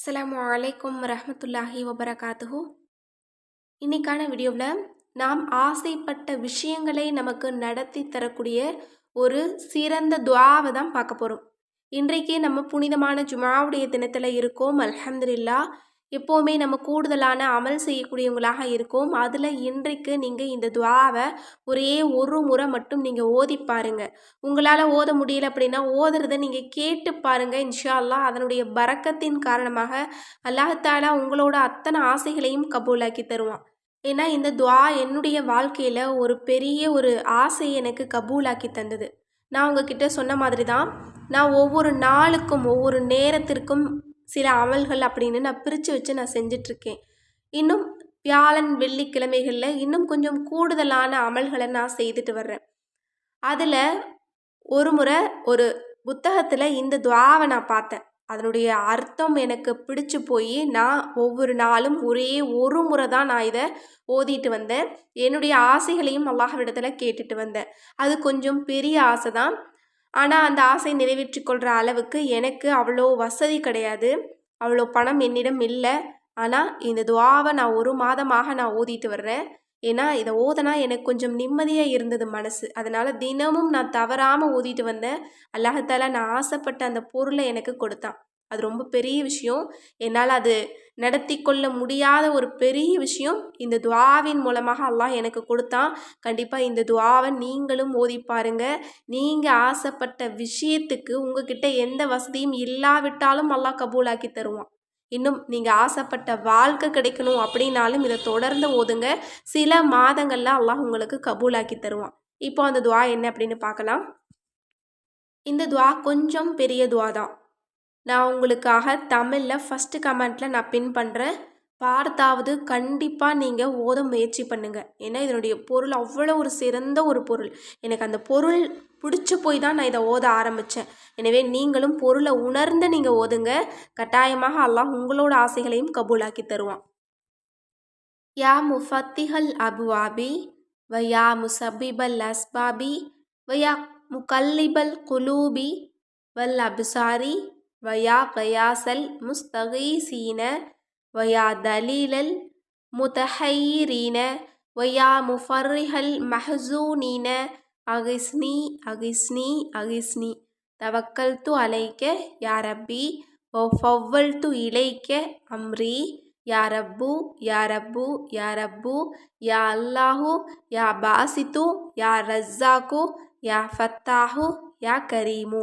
அஸ்லாம் அலைக்கும் ரஹமத்துல்லாஹி வபரகாத்துஹு. இன்னைக்கான வீடியோவில் நாம் ஆசைப்பட்ட விஷயங்களை நமக்கு நடத்தி தரக்கூடிய ஒரு சிறந்த துவாவை தான் பார்க்க போகிறோம் இன்றைக்கு நம்ம புனிதமான ஜுமாவுடைய தினத்தில் இருக்கோம். அல்ஹம்துலில்லா எப்போவுமே நம்ம கூடுதலான அமல் செய்யக்கூடியவங்களாக இருக்கும். அதில் இன்றைக்கு நீங்கள் இந்த துவாவை ஒரே ஒரு முறை மட்டும் நீங்கள் ஓதி பாருங்க. உங்களால் ஓத முடியல அப்படின்னா ஓதுறத நீங்கள் கேட்டு பாருங்கள் இன்ஷா அல்லா அதனுடைய பறக்கத்தின் காரணமாக அல்லாஹாலா உங்களோட அத்தனை ஆசைகளையும் கபூலாக்கி தருவான். ஏன்னா இந்த துவா என்னுடைய வாழ்க்கையில் ஒரு பெரிய ஒரு ஆசையை எனக்கு கபூலாக்கி தந்தது. நான் உங்ககிட்ட சொன்ன மாதிரி தான் நான் ஒவ்வொரு நாளுக்கும் ஒவ்வொரு நேரத்திற்கும் சில அமல்கள் அப்படின்னு நான் பிரித்து வச்சு நான் செஞ்சிட்ருக்கேன். இன்னும் வியாழன் வெள்ளிக்கிழமைகளில் இன்னும் கொஞ்சம் கூடுதலான அமல்களை நான் செய்துட்டு வர்றேன். அதில் ஒரு முறை ஒரு புத்தகத்தில் இந்த துவாவை நான் பார்த்தேன். அதனுடைய அர்த்தம் எனக்கு பிடிச்சு போய் நான் ஒவ்வொரு நாளும் ஒரே ஒரு முறை தான் நான் இதை ஓதிட்டு வந்தேன். என்னுடைய ஆசைகளையும் அல்லாஹ்விடத்தில் கேட்டுட்டு வந்தேன். அது கொஞ்சம் பெரிய ஆசை தான். ஆனால் அந்த ஆசை நிறைவேற்றி கொள்கிற அளவுக்கு எனக்கு அவ்வளோ வசதி கிடையாது. அவ்வளோ பணம் என்னிடம் இல்லை. ஆனால் இந்த துவாவை நான் ஒரு மாதமாக நான் ஓதிட்டு வர்றேன். ஏன்னா இதை ஓதனா எனக்கு கொஞ்சம் நிம்மதியாக இருந்தது மனசு. அதனால் தினமும் நான் தவறாமல் ஓதிட்டு வந்தேன். அல்லாஹால நான் ஆசைப்பட்ட அந்த பொருளை எனக்கு கொடுத்தான். அது ரொம்ப பெரிய விஷயம். என்னால் அது நடத்தி கொள்ள முடியாத ஒரு பெரிய விஷயம். இந்த துவாவின் மூலமாக அல்லாஹ் எனக்கு கொடுத்தான். கண்டிப்பாக இந்த துவாவை நீங்களும் ஓதி பாருங்க. நீங்கள் ஆசைப்பட்ட விஷயத்துக்கு உங்ககிட்ட எந்த வசதியும் இல்லாவிட்டாலும் அல்லாஹ் கபூலாக்கி தருவான். இன்னும் நீங்கள் ஆசைப்பட்ட வாழ்க்கை கிடைக்கணும் அப்படின்னாலும் இதை தொடர்ந்து ஓதுங்க. சில மாதங்களில் அல்லாஹ் உங்களுக்கு கபூலாக்கி தருவான். இப்போ அந்த துவா என்ன அப்படின்னு பார்க்கலாம். இந்த துவா கொஞ்சம் பெரிய துவா தான் நான் உங்களுக்காக தமிழில் ஃபஸ்ட்டு கமெண்ட்டில் நான் பின் பண்ணுறேன் பார்த்தாவது கண்டிப்பாக நீங்கள் ஓத முயற்சி பண்ணுங்கள் ஏன்னா இதனுடைய பொருள் அவ்வளோ ஒரு சிறந்த ஒரு பொருள். எனக்கு அந்த பொருள் பிடிச்சி போய் தான் நான் இதை ஓத ஆரம்பித்தேன் எனவே நீங்களும் பொருளை உணர்ந்து நீங்கள் ஓதுங்க. கட்டாயமாக அல்லாஹ் உங்களோட ஆசைகளையும் கபூலாக்கி தருவான். யா முஃபத்திஹல் அபுவாபி வயா முசபிபல் அஸ்பாபி வயா முகல்லிபல் குலூபி வல் அபுசாரி வயா கயாசல் முஸ்தகீசீன வயா தலீலல் முதஹைரீன வயா முஃபர்ரிஹல் மஹசூனீன அகிஸ்னி அகிஸ்னி அகிஸ்னி. தவக்கல் து அலைக்க யாரப்பி ஓ ஃபவ்வல் து இலைக்க அம்ரி யாரப்பு யாரப்பு யாரப்பு யா அல்லாஹு யா பாசித்து யா ரஸ்ஸாக்கு யா ஃபத்தாஹு யா கரீமு.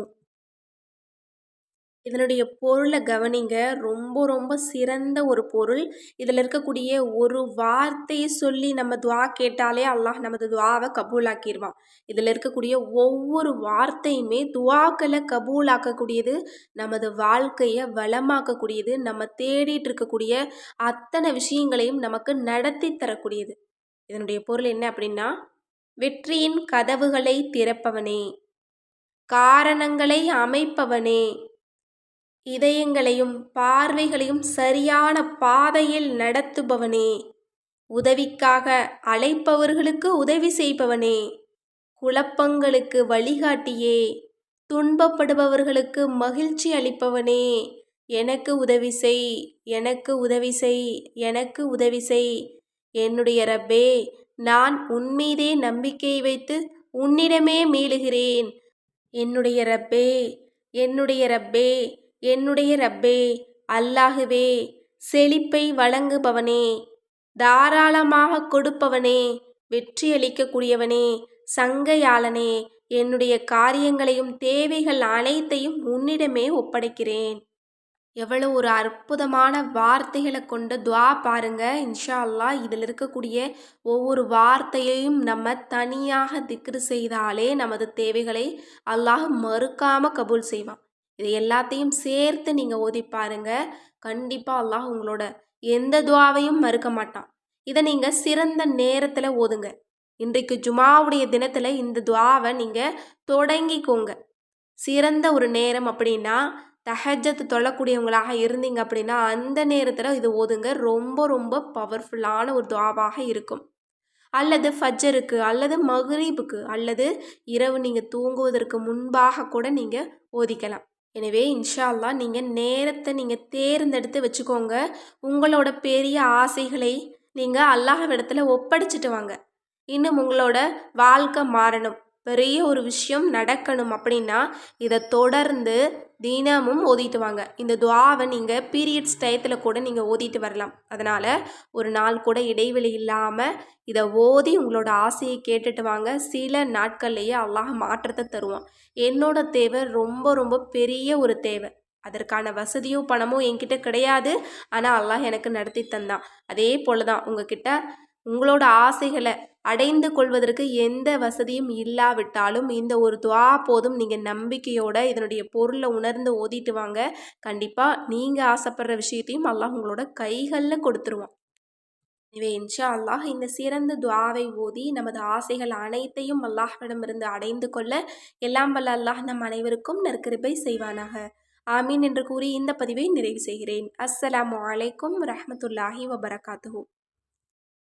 இதனுடைய பொருளை கவனிங்க. ரொம்ப ரொம்ப சிறந்த ஒரு பொருள். இதில் இருக்கக்கூடிய ஒரு வார்த்தையை சொல்லி நம்ம துவா கேட்டாலே அல்லாஹ் நமது துவாவை கபூலாக்கிடுவான் இதில் இருக்கக்கூடிய ஒவ்வொரு வார்த்தையுமே துவாக்களை கபூலாக்கக்கூடியது நமது வாழ்க்கையை வளமாக்கக்கூடியது நம்ம தேடிட்டு இருக்கக்கூடிய அத்தனை விஷயங்களையும் நமக்கு நடத்தி தரக்கூடியது. இதனுடைய பொருள் என்ன அப்படின்னா வெற்றியின் கதவுகளை திறப்பவனே காரணங்களை அமைப்பவனே இதயங்களையும் பார்வைகளையும் சரியான பாதையில் நடத்துபவனே. உதவிக்காக அழைப்பவர்களுக்கு உதவி செய்பவனே. குழப்பங்களுக்கு வழிகாட்டியே. துன்பப்படுபவர்களுக்கு மகிழ்ச்சி அளிப்பவனே. எனக்கு உதவி செய் எனக்கு உதவி செய் எனக்கு உதவி செய். என்னுடைய ரப்பே நான் உன்மீதே நம்பிக்கை வைத்து உன்னிடமே மீளுகிறேன். என்னுடைய ரப்பே என்னுடைய ரப்பே என்னுடைய ரப்பே அல்லாஹுவே செழிப்பை வழங்குபவனே தாராளமாக கொடுப்பவனே வெற்றியளிக்கக்கூடியவனே சங்கையாளனே என்னுடைய காரியங்களையும் தேவைகள் அனைத்தையும் உன்னிடமே ஒப்படைக்கிறேன். எவ்வளோ ஒரு அற்புதமான வார்த்தைகளை கொண்ட துவா பாருங்க. இன்ஷா அல்லா இதில் இருக்கக்கூடிய ஒவ்வொரு வார்த்தையையும் நம்ம தனியாக திக்ரு செய்தாலே நமது தேவைகளை அல்லாஹ் மறுக்காமல் கபூல் செய்வான். இது எல்லாத்தையும் சேர்த்து நீங்கள் ஓதி பாருங்கள் கண்டிப்பாக அல்லாஹ் உங்களோட எந்த துவாவையும் மறுக்க மாட்டான். இதை நீங்கள் சிறந்த நேரத்தில் ஓதுங்க. இன்றைக்கு ஜுமாவுடைய தினத்தில் இந்த துவாவை நீங்கள் தொடங்கிக்கோங்க. சிறந்த ஒரு நேரம் அப்படின்னா தஹஜத்து தொழக்கூடியவங்களாக இருந்தீங்க அப்படின்னா அந்த நேரத்தில் இது ஓதுங்க. ரொம்ப ரொம்ப பவர்ஃபுல்லான ஒரு துவாவாக இருக்கும். அல்லது ஃபஜ்ஜருக்கு அல்லது மகரீபுக்கு அல்லது இரவு நீங்கள் தூங்குவதற்கு முன்பாக கூட நீங்கள் ஓதிக்கலாம். எனவே இன்ஷா நீங்கள் நேரத்தை நீங்கள் தேர்ந்தெடுத்து வச்சுக்கோங்க. உங்களோட பெரிய ஆசைகளை நீங்கள் அல்லாஹ்விடத்தில் ஒப்படைச்சிட்டு வாங்க. இன்னும் உங்களோட வாழ்க்கை மாறணும். பெரிய ஒரு விஷயம் நடக்கணும் அப்படின்னா இதை தொடர்ந்து தினமும் ஓதிட்டு வாங்க. இந்த துவாவை நீங்கள் பீரியட்ஸ் டயத்தில் கூட நீங்கள் ஓதிட்டு வரலாம். அதனால் ஒரு நாள் கூட இடைவெளி இல்லாமல் இதை ஓதி உங்களோட ஆசையை கேட்டுட்டு வாங்க. சில நாட்கள்லேயே அல்லாஹ் மாற்றத்தை தருவான். என்னோட தேவை ரொம்ப ரொம்ப பெரிய ஒரு தேவை. அதற்கான வசதியோ பணமோ என்கிட்ட கிடையாது. ஆனால் அல்லாஹ் எனக்கு நடத்தி தந்தான். அதே போல் தான் உங்ககிட்ட உங்களோட ஆசைகளை அடைந்து கொள்வதற்கு எந்த வசதியும் இல்லாவிட்டாலும் இந்த ஒரு துவா போதும். நீங்கள் நம்பிக்கையோட இதனுடைய பொருளை உணர்ந்து ஓதிட்டு வாங்க. கண்டிப்பாக நீங்கள் ஆசைப்படுற விஷயத்தையும் அல்லாஹ் உங்களோட கைகளில் கொடுத்துருவான். எனவே இன்ஷா அல்லாஹ் இந்த சிறந்த துவாவை ஓதி நமது ஆசைகள் அனைத்தையும் அல்லாஹ்விடமிருந்து அடைந்து கொள்ள எல்லாம் வல்ல அல்லாஹ் நம் அனைவருக்கும் நற்கிருப்பை செய்வானாக. ஆமீன் என்று கூறி இந்த பதிவை நிறைவு செய்கிறேன். அஸ்ஸலாமு அலைக்கும் ரஹமத்துல்லாஹி வபரகாத்துஹூ.